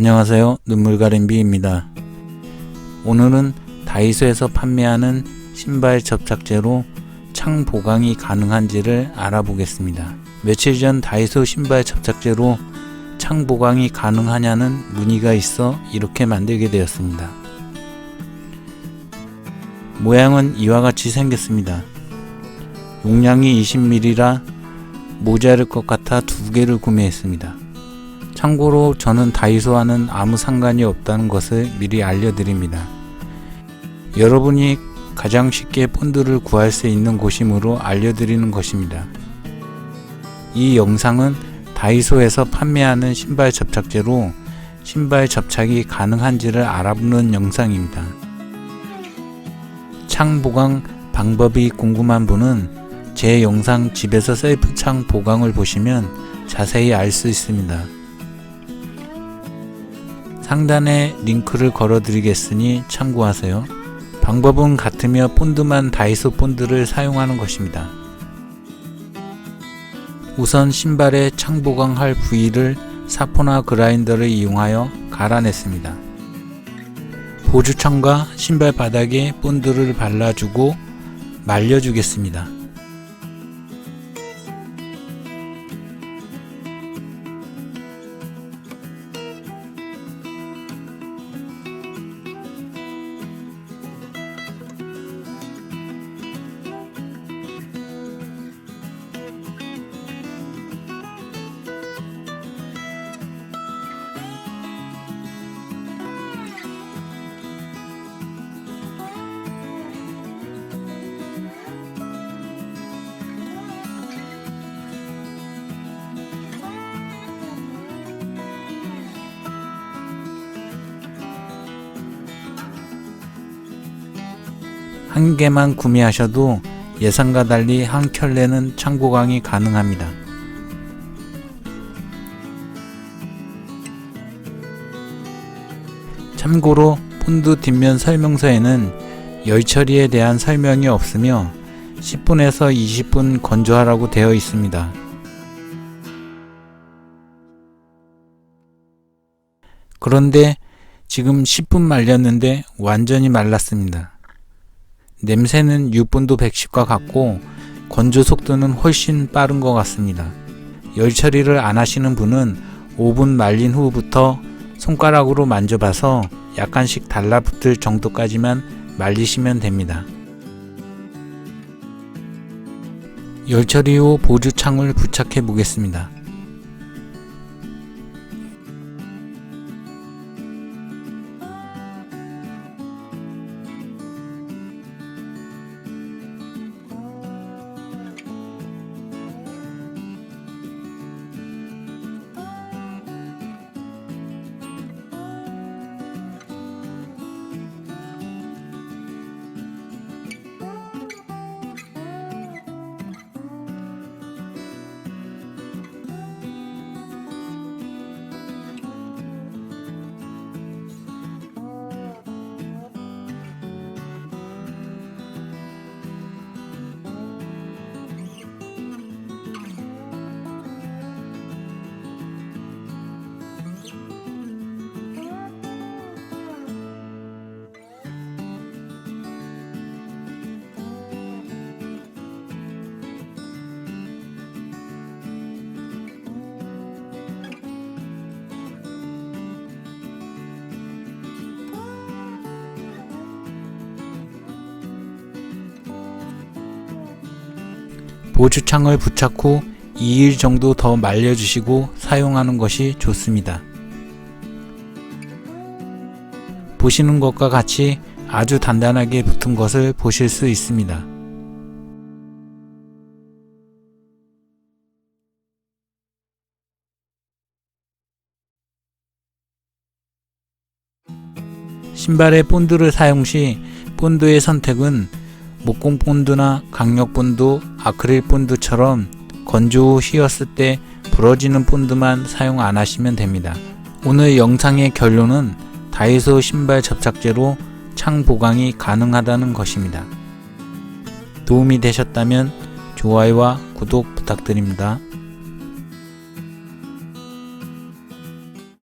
안녕하세요. 눈물가림비입니다. 오늘은 다이소에서 판매하는 신발 접착제로 창 보강이 가능한지를 알아보겠습니다. 며칠 전 다이소 신발 접착제로 창 보강이 가능하냐는 문의가 있어 이렇게 만들게 되었습니다. 모양은 이와 같이 생겼습니다. 용량이 20ml라 모자랄 것 같아 두 개를 구매했습니다. 참고로 저는 다이소와는 아무 상관이 없다는 것을 미리 알려드립니다. 여러분이 가장 쉽게 본드를 구할 수 있는 곳이므로 알려드리는 것입니다. 이 영상은 다이소에서 판매하는 신발 접착제로 신발 접착이 가능한지를 알아보는 영상입니다. 창 보강 방법이 궁금한 분은 제 영상 집에서 셀프 창 보강을 보시면 자세히 알 수 있습니다. 상단에 링크를 걸어 드리겠으니 참고하세요. 방법은 같으며 본드만 다이소 본드를 사용하는 것입니다. 우선 신발에 창 보강할 부위를 사포나 그라인더를 이용하여 갈아냈습니다. 보주창과 신발 바닥에 본드를 발라주고 말려주겠습니다. 한 개만 구매하셔도 예상과 달리 한 켤레는 창고강이 가능합니다. 참고로 폰드 뒷면 설명서에는 열 처리에 대한 설명이 없으며 10분에서 20분 건조하라고 되어 있습니다. 그런데 지금 10분 말렸는데 완전히 말랐습니다. 냄새는 6분도 110과 같고 건조 속도는 훨씬 빠른 것 같습니다. 열 처리를 안 하시는 분은 5분 말린 후부터 손가락으로 만져봐서 약간씩 달라붙을 정도까지만 말리시면 됩니다. 열 처리 후 보조 창을 부착해 보겠습니다. 보주창을 부착 후 2일 정도 더 말려주시고 사용하는 것이 좋습니다. 보시는 것과 같이 아주 단단하게 붙은 것을 보실 수 있습니다. 신발에 본드를 사용 시 본드의 선택은 목공 본드나 강력 본드, 아크릴 본드처럼 건조 후 휘었을 때 부러지는 본드만 사용 안 하시면 됩니다. 오늘 영상의 결론은 다이소 신발 접착제로 창 보강이 가능하다는 것입니다. 도움이 되셨다면 좋아요와 구독 부탁드립니다.